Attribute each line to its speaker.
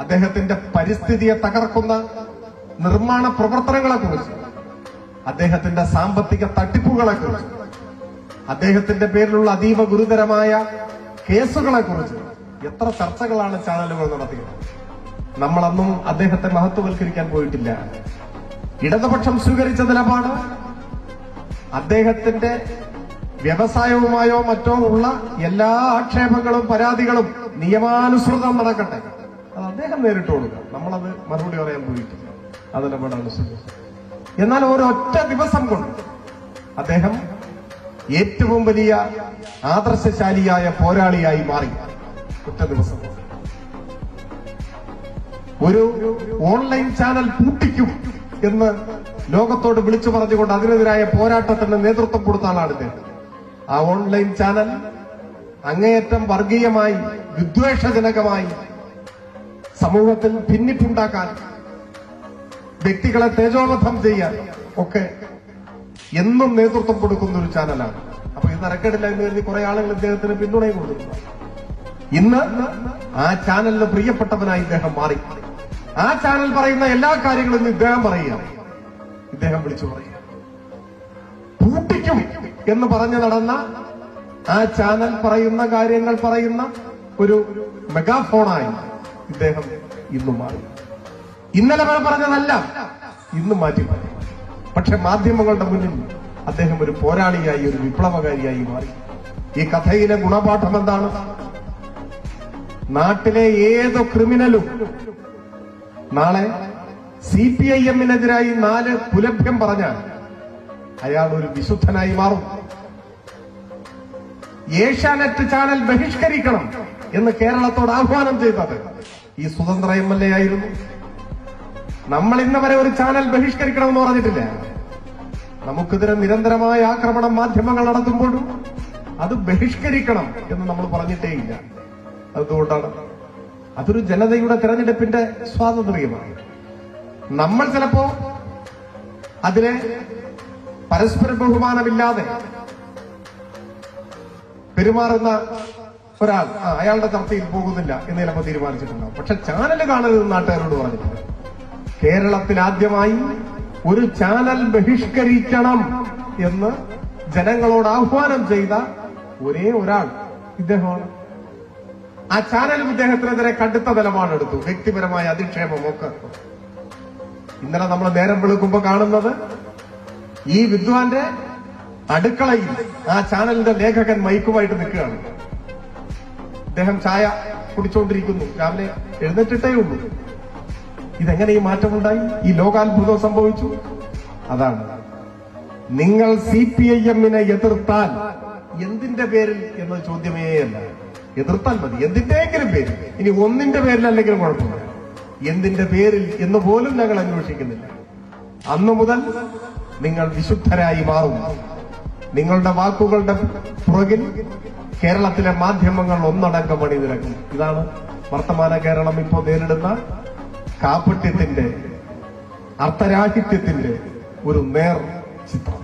Speaker 1: അദ്ദേഹത്തിന്റെ പരിസ്ഥിതിയെ തകർക്കുന്ന നിർമ്മാണ പ്രവർത്തനങ്ങളെ കുറിച്ച് അദ്ദേഹത്തിന്റെ സാമ്പത്തിക തട്ടിപ്പുകളെ കുറിച്ച് അദ്ദേഹത്തിന്റെ പേരിലുള്ള അതീവ ഗുരുതരമായ കേസുകളെ കുറിച്ച് എത്ര ചർച്ചകളാണ് ചാനലുകൾ നടത്തിയത്. നമ്മളന്നും അദ്ദേഹത്തെ മഹത്വവൽക്കരിക്കാൻ പോയിട്ടില്ല. ഇടതുപക്ഷം സ്വീകരിച്ച നിലപാട് അദ്ദേഹത്തിന്റെ വ്യവസായവുമായോ മറ്റോ ഉള്ള എല്ലാ ആക്ഷേപങ്ങളും പരാതികളും നിയമാനുസൃതം നടക്കട്ടെ. അദ്ദേഹം നേരിട്ട് കൊടുക്കുക നമ്മളത് മറുപടി പറയാൻ പോയിട്ടില്ല. സ്വീകരിച്ചത് എന്നാൽ ഒരൊറ്റ ദിവസം കൊണ്ട് അദ്ദേഹം ഏറ്റവും വലിയ ആദർശശാലിയായ പോരാളിയായി മാറി. ഒറ്റ ദിവസം ഒരു ഓൺലൈൻ ചാനൽ പൂട്ടിക്കും എന്ന് ലോകത്തോട് വിളിച്ചു പറഞ്ഞുകൊണ്ട് അതിനെതിരായ പോരാട്ടത്തിന് നേതൃത്വം കൊടുത്ത ആളാണ് ഇദ്ദേഹം. ആ ഓൺലൈൻ ചാനൽ അങ്ങേയറ്റം വർഗീയമായി വിദ്വേഷജനകമായി സമൂഹത്തിൽ ഭിന്നിപ്പുണ്ടാക്കാൻ വ്യക്തികളെ തേജോവധം ചെയ്യാൻ ഒക്കെ എന്നും നേതൃത്വം കൊടുക്കുന്ന ഒരു ചാനലാണ്. അപ്പൊ ഇത് നടക്കട്ടില്ല എന്ന് കരുതി കുറെ ആളുകൾ ഇദ്ദേഹത്തിന് പിന്തുണയും കൊടുക്കുന്നു. ഇന്ന് ആ ചാനലിന് പ്രിയപ്പെട്ടവനായി ഇദ്ദേഹം മാറി. ആ ചാനൽ പറയുന്ന എല്ലാ കാര്യങ്ങളും ഇദ്ദേഹം പറയുക ഇദ്ദേഹം വിളിച്ചു പറയുക പൂട്ടിക്കും എന്ന് പറഞ്ഞു നടന്ന ആ ചാനൽ പറയുന്ന കാര്യങ്ങൾ പറയുന്ന ഒരു മെഗാഫോണായി. ഇദ്ദേഹം ഇന്ന് മാറി. ഇന്നലെ വരെ പറഞ്ഞതല്ല ഇന്ന് മാറ്റി മാറി പക്ഷെ മാധ്യമങ്ങളുടെ മുന്നിൽ അദ്ദേഹം ഒരു പോരാളിയായി ഒരു വിപ്ലവകാരിയായി മാറി. ഈ കഥയിലെ ഗുണപാഠം എന്താണ്? നാട്ടിലെ ഏത് ക്രിമിനലും നാളെ സി പി ഐ എമ്മിനെതിരായി നാല് പുലഭ്യം പറഞ്ഞാൽ അയാൾ ഒരു വിശുദ്ധനായി മാറും. ഏഷ്യാനെറ്റ് ചാനൽ ബഹിഷ്കരിക്കണം എന്ന് കേരളത്തോട് ആഹ്വാനം ചെയ്തത് ഈ സ്വതന്ത്ര എം എൽ എ ആയിരുന്നു. നമ്മൾ ഇന്ന് വരെ ഒരു ചാനൽ ബഹിഷ്കരിക്കണമെന്ന് പറഞ്ഞിട്ടില്ല. നമുക്കെതിരെ നിരന്തരമായ ആക്രമണം മാധ്യമങ്ങൾ നടത്തുമ്പോഴും അത് ബഹിഷ്കരിക്കണം എന്ന് നമ്മൾ പറഞ്ഞിട്ടേയില്ല അതുകൊണ്ടാണ് അതൊരു ജനതയുടെ തെരഞ്ഞെടുപ്പിന്റെ സ്വാതന്ത്ര്യമാണ്. നമ്മൾ ചിലപ്പോ അതിനെ പരസ്പര ബഹുമാനമില്ലാതെ പെരുമാറുന്ന ഒരാൾ അയാളുടെ ചർച്ചയിൽ പോകുന്നില്ല എന്ന് ചിലപ്പോൾ തീരുമാനിച്ചിട്ടുണ്ടാവും. പക്ഷെ ചാനൽ കാണരുത് നാട്ടുകാരോട് പറഞ്ഞിട്ടുണ്ട്. കേരളത്തിൽ ആദ്യമായി ഒരു ചാനൽ ബഹിഷ്കരിക്കണം എന്ന് ജനങ്ങളോട് ആഹ്വാനം ചെയ്ത ഒരേ ഒരാൾ ഇദ്ദേഹമാണ്. ആ ചാനലും ഇദ്ദേഹത്തിനെതിരെ കടുത്ത നിലപാടെടുത്തു. വ്യക്തിപരമായ അധിക്ഷേപമൊക്കെ ഇന്നലെ നമ്മൾ നേരം വെളുക്കുമ്പോ കാണുന്നത് ഈ വിദ്വാന്റെ അടുക്കളയിൽ ആ ചാനലിന്റെ ലേഖകൻ മൈക്കുമായിട്ട് നിൽക്കുകയാണ്. അദ്ദേഹം ചായ കുടിച്ചുകൊണ്ടിരിക്കുന്നു രാവിലെ എഴുന്നേറ്റിട്ടേ ഉള്ളൂ. ഇതെങ്ങനെ ഈ മാറ്റമുണ്ടായി? ഈ ലോകാത്ഭുതം സംഭവിച്ചു? അതാണ്. നിങ്ങൾ സി പി ഐ എമ്മിനെ എതിർത്താൽ എന്തിന്റെ പേരിൽ എന്ന ചോദ്യമേ അല്ല. എതിർത്താൽ മതി. എന്തിന്റെയെങ്കിലും പേരിൽ. ഇനി ഒന്നിന്റെ പേരിൽ അല്ലെങ്കിലും കുഴപ്പമില്ല. എന്തിന്റെ പേരിൽ എന്ന് പോലും ഞങ്ങൾ അന്വേഷിക്കുന്നില്ല. അന്നു മുതൽ നിങ്ങൾ വിശുദ്ധരായി മാറും നിങ്ങളുടെ വാക്കുകളുടെ പുറകിൽ കേരളത്തിലെ മാധ്യമങ്ങൾ ഒന്നടങ്കം അണിനിരക്കും ഇതാണ് വർത്തമാന കേരളം ഇപ്പോൾ നേരിടുന്ന കാപ്പട്യത്തിന്റെ അർത്ഥരാഹിത്യത്തിന്റെ ഒരു നേർ ചിത്രം.